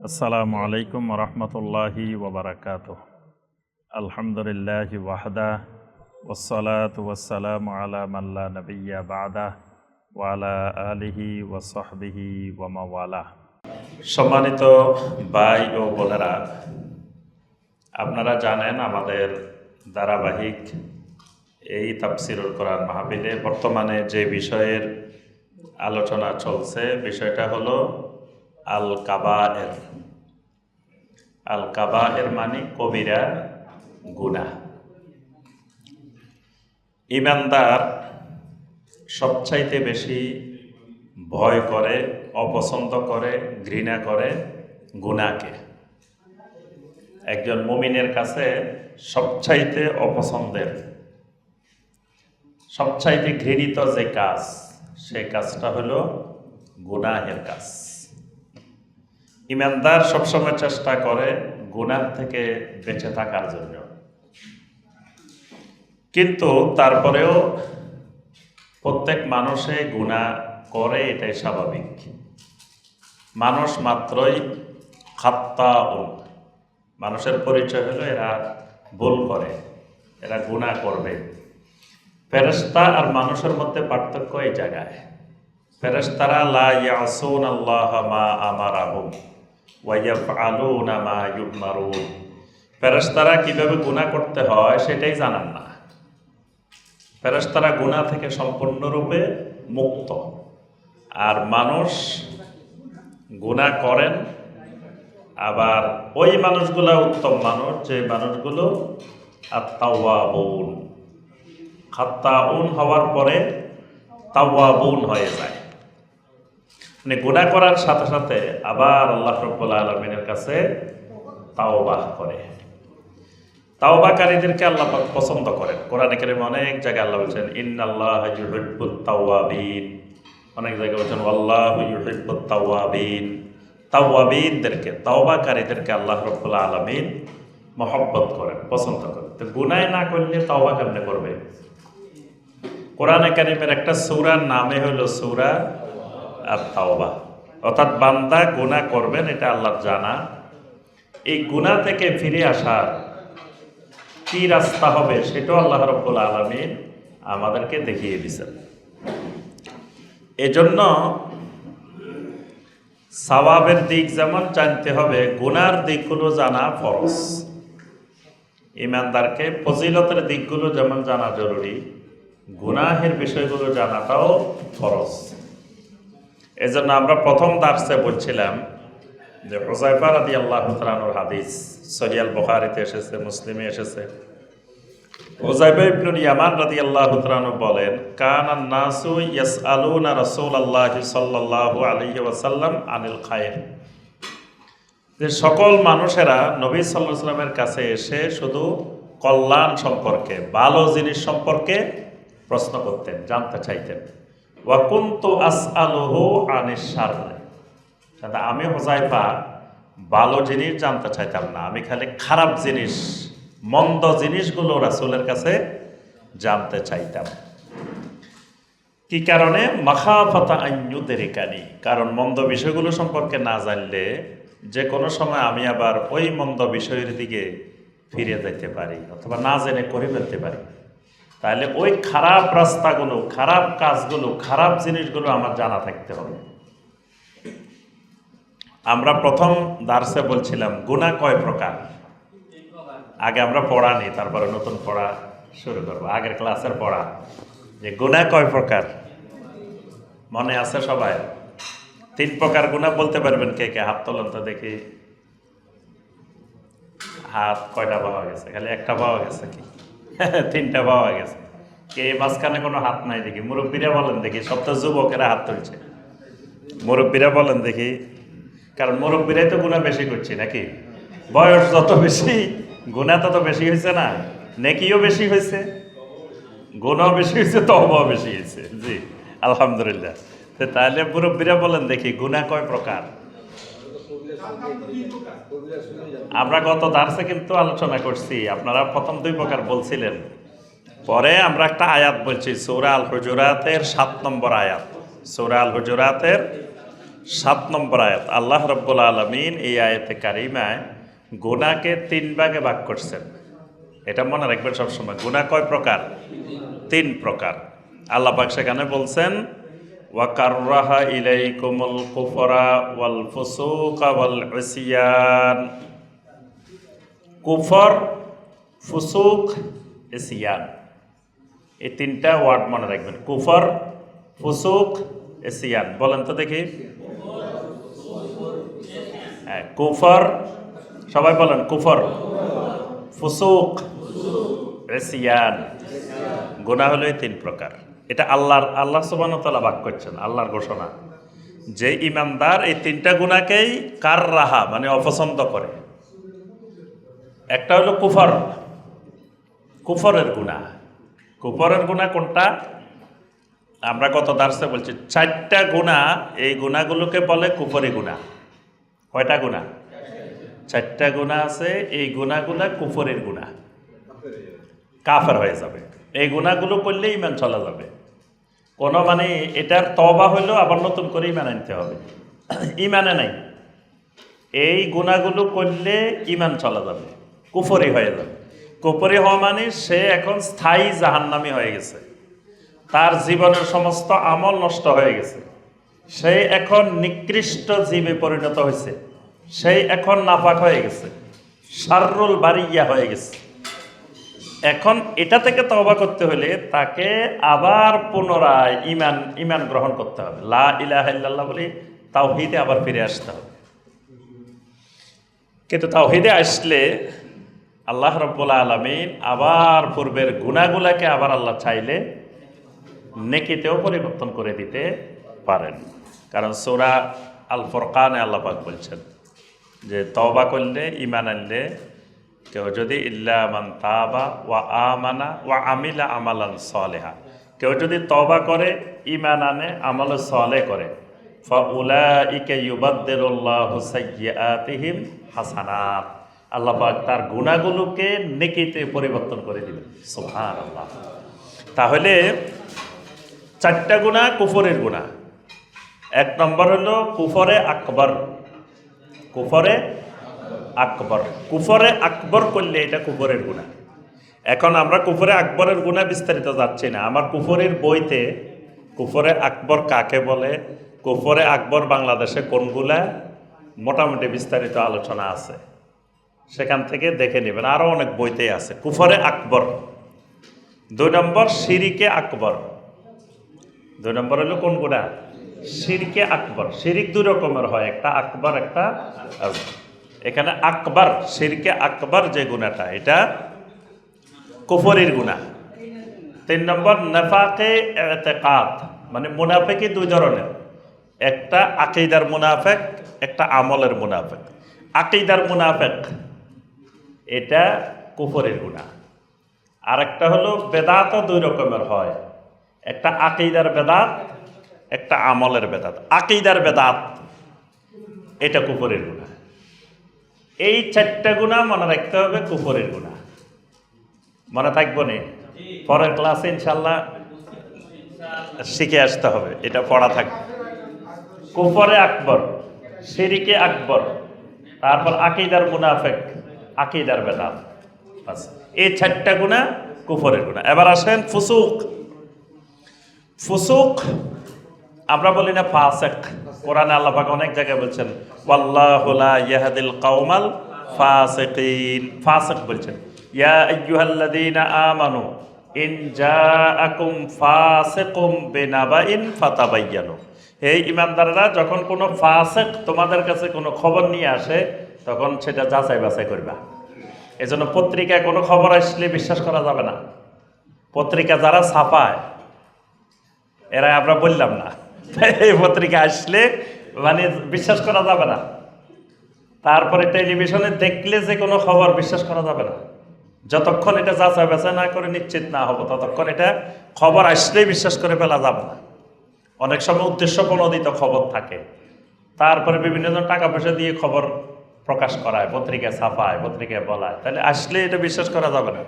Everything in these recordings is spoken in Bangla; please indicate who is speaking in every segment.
Speaker 1: আসসালামু আলাইকুম রহমতুল্লাহি ওবরাকাত আলহামদুলিল্লাহ ওয়াহদা ওসলাত ওয়াসালাম আলা মাল্লা নবিয়া বাদা ওয়ালা আলিহি ওয়াসহবিহি ওয়ামাওয়ালা সম্মানিত ভাই ও বোনেরা, আপনারা জানেন আমাদের ধারাবাহিক এই তাফসিরুল কোরআন মাহফিলে বর্তমানে যে বিষয়ের আলোচনা চলছে, বিষয়টা হলো আল কাবায়ের আল কাবায়ের মানে কবিরা গুনা ইমানদার সবচাইতে বেশি ভয় করে, অপছন্দ করে, ঘৃণা করে গুনাকে একজন মুমিনের কাছে সবচাইতে অপছন্দের, সবচাইতে ঘৃণিত যে কাজ সেই কাজটা হলো গুনাহের কাজ। ইমানদার সবসময় চেষ্টা করে গুনাহ থেকে বেঁচে থাকার জন্য। কিন্তু তারপরেও প্রত্যেক মানুষে গুণা করে এটাই স্বাভাবিক। মানুষ মাত্রই খাত্তা মানুষের পরিচয় হলো এরা ভুল করে, এরা গুণা করবে। ফেরেস্তা আর মানুষের মধ্যে পার্থক্য এই জায়গায়। ফেরেস্তারা লা ইয়াসুন আল্লাহ মা আমারাহুম। ওয়া ইয়াফআলুনা মা ইউমারুন। ফেরেস্তারা কীভাবে গুনাহ করতে হয় সেটাই জানেন না। ফেরেস্তারা গুনাহ থেকে সম্পূর্ণরূপে মুক্ত। আর মানুষ গুনাহ করেন, আবার ওই মানুষগুলা উত্তম মানুষ, যে মানুষগুলো আত্মাওয়াবুন। খাত্তাউন হওয়ার পরে তাওয়াবুন হয়ে যায়। মানে গুণা করার সাথে সাথে আবার আল্লাহ রব্বুল আলমিনের কাছে তাওবাহ করে। তাওবাকারীদেরকে আল্লাহ পছন্দ করেন। কোরআন কারিমে অনেক জায়গায় আল্লাহ বলছেন, ইন্নাল্লাহ ইউহিব্বুত তাওয়াবিন। অনেক জায়গায় বলছেন, আল্লাহু তাওয়াবিন। তাওয়াবিনদেরকে, তাওবাকারীদেরকে আল্লাহ রব্বুল আলমিন মহব্বত করেন, পছন্দ করেন। তো গুনায় না করলে তাওবা কেমনে করবে? কোরআনে কারিমের একটা সূরার নামে হলো সূরা আর তাওবা। অর্থাৎ বান্দা গুনাহ করবেন, এটা আল্লাহর জানা। এই গুনাহ থেকে ফিরে আসার কি রাস্তা হবে, সেটাও আল্লাহ রব্বুল আলমিন আমাদেরকে দেখিয়ে দিয়েছেন। এজন্য সওয়াবের দিক যেমন জানতে হবে গুনার দিকগুলো জানা ফরজ। ইমানদারকে ফজিলতের দিকগুলো যেমন জানা জরুরি, গুনাহের বিষয়গুলো জানাটাও ফরজ। এজন্য আমরা প্রথম দার্সে বলছিলাম যে হোজাইফা রাদি আল্লাহ তালানুর হাদিস সরিয়াল বখারিতে এসেছে, মুসলিমে এসেছে। হোজাইফা ইবনুল ইয়ামান রাদি আল্লাহ তালানু বলেন, কান নাসু ইয়াস আলুনা রসুল আল্লাহ সাল্লাল্লাহু আলাইহি ওয়াসাল্লাম আনিল খায়ের যে সকল মানুষেরা নবী সাল্লাহ সাল্লামের কাছে এসে শুধু কল্যাণ সম্পর্কে, ভালো জিনিস সম্পর্কে প্রশ্ন করতেন, জানতে চাইতেন। আমি হোজাইফা ভালো জিনিস জানতে চাইতাম না। আমি খালি খারাপ জিনিস, মন্দ জিনিসগুলো রাসুলের কাছে জানতে চাইতাম। কি কারণে? মাখাফতা আইনুদেরিকানি কারণ মন্দ বিষয়গুলো সম্পর্কে না জানলে যে কোনো সময় আমি আবার ওই মন্দ বিষয়ের দিকে ফিরে যেতে পারি, অথবা না জেনে করে ফেলতে পারি। তাহলে ওই খারাপ রাস্তাগুলো, খারাপ কাজগুলো, খারাপ জিনিসগুলো আমার জানা থাকতে হবে। আমরা প্রথম দার্সে বলছিলাম গুণা কয় প্রকার? আগে আমরা পড়া নেই, তারপরে নতুন পড়া শুরু করব। আগের ক্লাসের পড়া। যে গুণা কয় প্রকার? মনে আছে সবাই? তিন প্রকার গুণা বলতে পারবেন কে কে? হাত তোলেন তো দেখি। হাত কয়টা পাওয়া গেছে? খালি একটা পাওয়া গেছে কি? তিনটা পাওয়া গেছে। কে মাঝখানে কোনো হাত নাই দেখি। মুরব্বীরা বলেন দেখি, সব তো যুবকেরা হাত তুলছে। মুরব্বীরা বলেন দেখি, কারণ মুরব্বীরাই তো গুণা বেশি করছে নাকি? বয়স যত বেশি গুণা তত বেশি হয়েছে না? নেকিও বেশি হয়েছে। গুণাও বেশি হয়েছে তহবাও বেশি হয়েছে। জি, আলহামদুলিল্লাহ। তাহলে মুরব্বীরা বলেন দেখি গুণা কয় প্রকার? আমরা গত দার্সে কিন্তু আলোচনা করছি। আপনারা প্রথম দুই প্রকার বলছিলেন। পরে আমরা একটা আয়াত বলছি, সৌরা আল হুজুরাতের সাত নম্বর আয়াত। সৌরা আল হুজুরাতের সাত নম্বর আয়াত। আল্লাহ রব্বুল আলমিন এই আয়াতে কারিমায় গুনাকে তিন ভাগে ভাগ করছেন। এটা মনে রাখবেন সবসময়। গুণা কয় প্রকার? তিন প্রকার। আল্লাহ পাক সেখানে বলছেন কুফরা ওয়াল ফুসুকা ওয়াল ইসিয়ান কুফর ফুসুক ইসিয়ান এই তিনটা ওয়ার্ড মনে রাখবেন। কুফর, ফুসুক এসিয়ান বলেন তো দেখি। হ্যাঁ কুফর। সবাই বলেন, কুফর। ফুসুক এসিয়ান গুণা হলো তিন প্রকার। এটা আল্লাহর, আল্লাহ সুবানতলা বাক করছেন, আল্লাহর ঘোষণা। যে ইমানদার এই তিনটা গুণাকেই কার রাহা মানে অপছন্দ করে? একটা হলো কুফর। কুফরের গুণা কুফরের গুণা কোনটা? আমরা কত দার্সে বলছি, চারটা গুণা এই গুণাগুলোকে বলে কুফরি গুণা কয়টা গুণা চারটা গুণা আছে, এই গুণাগুলা কুফরের গুণা কাফের হয়ে যাবে। এই গুণাগুলো করলে ইমান চলা যাবে। কোনো মানে এটার তবা হইলেও আবার নতুন করে ইমান আনতে হবে। ইমানে নাই। এই গুণাগুলো করলে ইমান চলা যাবে, কুফরি হয়ে যাবে। কুফরি হওয়া মানে সে এখন স্থায়ী জাহান্নামি হয়ে গেছে। তার জীবনের সমস্ত আমল নষ্ট হয়ে গেছে। সে এখন নিকৃষ্ট জীবে পরিণত হয়েছে। সেই এখন নাপাক হয়ে গেছে। সাররুল বাড়িয়া হয়ে গেছে। এখন এটা থেকে তবা করতে হলে তাকে আবার পুনরায় ইমান ইমান গ্রহণ করতে হবে। লা ইলাহা ইল্লাল্লাহ বলে তাওহিদে আবার ফিরে আসতে হবে। কিন্তু তাওহিদে আসলে আল্লাহ রব্বুল আলমিন আবার পূর্বের গুণাগুলাকে আবার আল্লাহ চাইলে নেকিতেও পরিবর্তন করে দিতে পারেন। কারণ সৌরা আল ফরকানে আল্লাহ পাক বলছেন যে তবা করলে ইমান আনলে কেউ যদি ইল্লা মান তাবা ওয়া আমানা ওয়া আমিলা আমালান সলেহা। কেউ যদি তবা করে ইমান আনে, আমল সলে করে। হাসানাত। আল্লাহ পাক তার গুণাগুলোকে নেকিতে পরিবর্তন করে দিবেন। সুবহানাল্লাহ। তাহলে চারটা গুণা কুফরের গুণা এক নম্বর হলো কুফরে আকবর। কুফরে আকবর। কুফরে আকবর করলে এটা কুফরের গুণা। এখন আমরা কুফরে আকবরের গুণা বিস্তারিত যাচ্ছি না। আমার কুফরের বইতে কুফরে আকবর কাকে বলে, কুফরে আকবর বাংলাদেশে কোনগুলা মোটামুটি বিস্তারিত আলোচনা আছে, সেখান থেকে দেখে নেবেন। আরও অনেক বইতেই আছে। কুফরে আকবর। দুই নম্বর সিরিকে আকবর। দুই নম্বর হলো কোন গুণা? সিরকে আকবর। শিরিক দুই রকমের হয়। একটা আকবর, একটা। এখানে আকবর, সিরকে আকবর যে গুণাটা, এটা কুফরির গুণা। তিন নম্বর, নেফাকে এতেকাত মানে মুনাফেকি দুই ধরনের। একটা আকিদার মুনাফেক, একটা আমলের মুনাফেক। আকিদার মুনাফেক, এটা কুফরের গুণা। আর একটা হলো, বেদাতও দুই রকমের হয়। একটা আকিদার বেদাত, একটা আমলের বেদাত। আকিদার বেদাত, এটা কুফরের গুণা। এই চারটা গুণা মনে রাখতে হবে কুফরের গুণা। মনে থাকব নি? পরের ক্লাসে ইনশাল্লাহ শিখে আসতে হবে, এটা পড়া থাকবে কুফরে আকবর, সিরিকে আকবর, তারপর আকিদার মুনাফেক, আকিদার বাস, এই চারটা গুণা কুফরের গুণা। এবার আসেন ফুসুক। ফুসুক, আমরা বলি না ফাসেক। কোরআনে আল্লাহ পাক অনেক জায়গায় বলছেন, ওয়াল্লাহু লা ইয়াহদিল কওমাল ফাসিকিন। ফাসিক বলছেন, ইয়া আইয়ুহাল্লাযীনা আমানু, ইন জাআকুম ফাসিকুম বিনাবাইন ফাতাবায়্যানু হে ইমানদাররা যখন কোনো ফাসিক তোমাদের কাছে কোনো খবর নিয়ে আসে, তখন সেটা যাচাই বাছাই করবা। এজন্য পত্রিকায় কোনো খবর আসলে বিশ্বাস করা যাবে না। পত্রিকা যারা ছাপায় এরা আমরা বললাম না। এই পত্রিকা আসলে মানে বিশ্বাস করা যাবে না। তারপরে টেলিভিশনে দেখলে যে কোনো খবর বিশ্বাস করা যাবে না। যতক্ষণ এটা যাচাই বেচা না করে নিশ্চিত না হব, ততক্ষণ এটা খবর আসলেই বিশ্বাস করে ফেলা যাবে না। অনেক সময় উদ্দেশ্য প্রণোদিত খবর থাকে। তারপরে বিভিন্ন জন টাকা পয়সা দিয়ে খবর প্রকাশ করায়, পত্রিকায় ছাপায়, পত্রিকায় বলায়। তাহলে আসলে এটা বিশ্বাস করা যাবে না।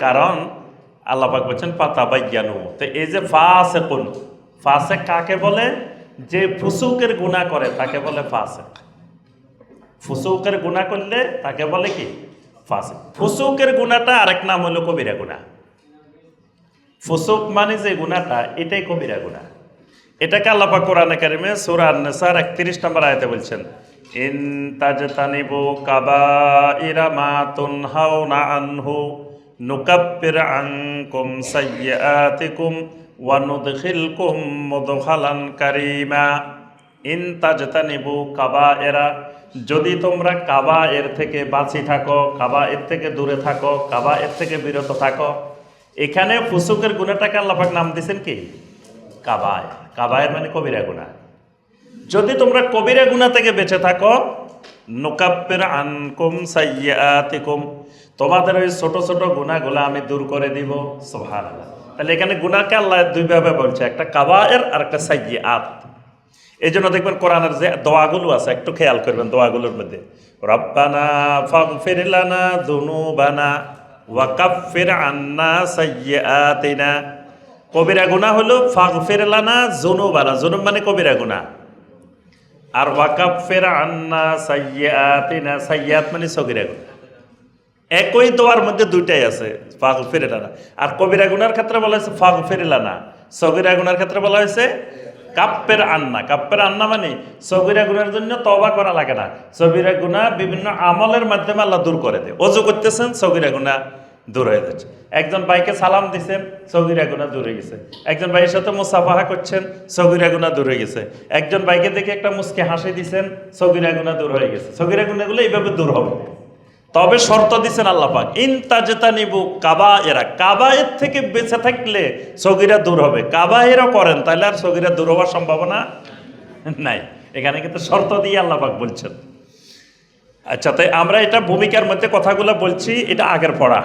Speaker 1: কারণ আল্লাপাক বলছেন পাতা বা জ্ঞানু তো এই যে ফাসে কোন ফাসে কাকে বলে? যে ফুসুকের গুণা করে, তাকে বলে ফাসেক। ফুসুকের গুণা করলে তাকে বলে কি? ফাসেক। ফুসুকের গুণাটা আরেক নাম হলো কবিরা গুণা ফুসুক মানে যে গুণাটা এটাই কবিরা গুণা এটাকে আল্লাপা কোরআনে কারিমে সূরা আন-নিসার 31 নম্বর আয়তে বলছেন, ইন তাজতানিবু কাবাইরা মা তুনহাউনা আনহু, নুকাব্বির আনকুম সাইয়্যাতিকুম ওয়া নুদখিলকুম মুদখালান কারীমা। ইন তাজতানিবু কাবাইরা যদি তোমরা কাবা এর থেকে বাঁচি থাকো কাবা এর থেকে দূরে থাকো কাবা এর থেকে বিরত থাকো, এখানে ফুসুকের গুণাটাকে আল্লাপাক নাম দিয়েছেন কি? কাবায়। কাবায়ের মানে কবিরা গুণা। যদি তোমরা কবিরা গুণা থেকে বেঁচে থাকো, নোকাব্বের আনকুম সাইয়াতিকুম তোমাদের ওই ছোট ছোট গুণাগুলো আমি দূর করে দিব। সোহান তাহলে এখানে গুণাকে আল্লাহ দুইভাবে বলছে, একটা কাবায়ের আর একটা সাইয়াত এই জন্য দেখবেন কোরআনের যে দোয়াগুলো আছে, একটু খেয়াল করবেন দোয়াগুলোর মধ্যে। রব্বানা ফাগফির লানা দুনুবানা ওয়া কাফির আন্না সাইয়্যাতিনা কবিরা গুনাহ হলো ফাগফির লানা যুনুবানা যুনুব মানে কবিরা গুনাহ। আর ওয়া কাফির আন্না সাইয়্যাতিনা সাইয়াত মানে সগিরা গুনাহ। একই দোয়ার মধ্যে দুইটাই আছে ফাগ ফেরেলানা আর কবিরা গুনার ক্ষেত্রে বলা হয়েছে ফাগ ফেরেলানা সগিরা গুনার ক্ষেত্রে বলা হয়েছে কাপ্পের আন্না। কাপ্পের আন্না মানে সগিরা গুনার জন্য তবা করা লাগে না। সগিরা গুনা বিভিন্ন আমলের মাধ্যমে আল্লাহ দূর করে দেয়। অজু করতেছেন, সগিরা গুনা দূর হয়ে যাচ্ছে। একজন ভাইকে সালাম দিচ্ছেন সগিরা গুনা দূরে গেছে। একজন ভাইয়ের সাথে মুসাফাহা করছেন, সগিরা গুনা দূরে গেছে। একজন ভাইকে দেখে একটা মুসকে হাসি দিচ্ছেন সগিরা গুনা দূর হয়ে গেছে। সগিরা গুনাগুলো এইভাবে দূর হবে। তবে শর্ত দিচ্ছেন আল্লাপাক ইনতাজেতা নিবু কাবা এরা কাবা এর থেকে বেঁচে থাকলে সগিরা দূর হবে। কাবা এরা করেন, তাহলে আর সগিরা দূর হওয়ার সম্ভাবনা নাই। এখানে কিন্তু শর্ত দিয়ে আল্লাপাক বলছেন। আচ্ছা তাই আমরা এটা ভূমিকার মধ্যে কথাগুলো বলছি, এটা আগের পড়া।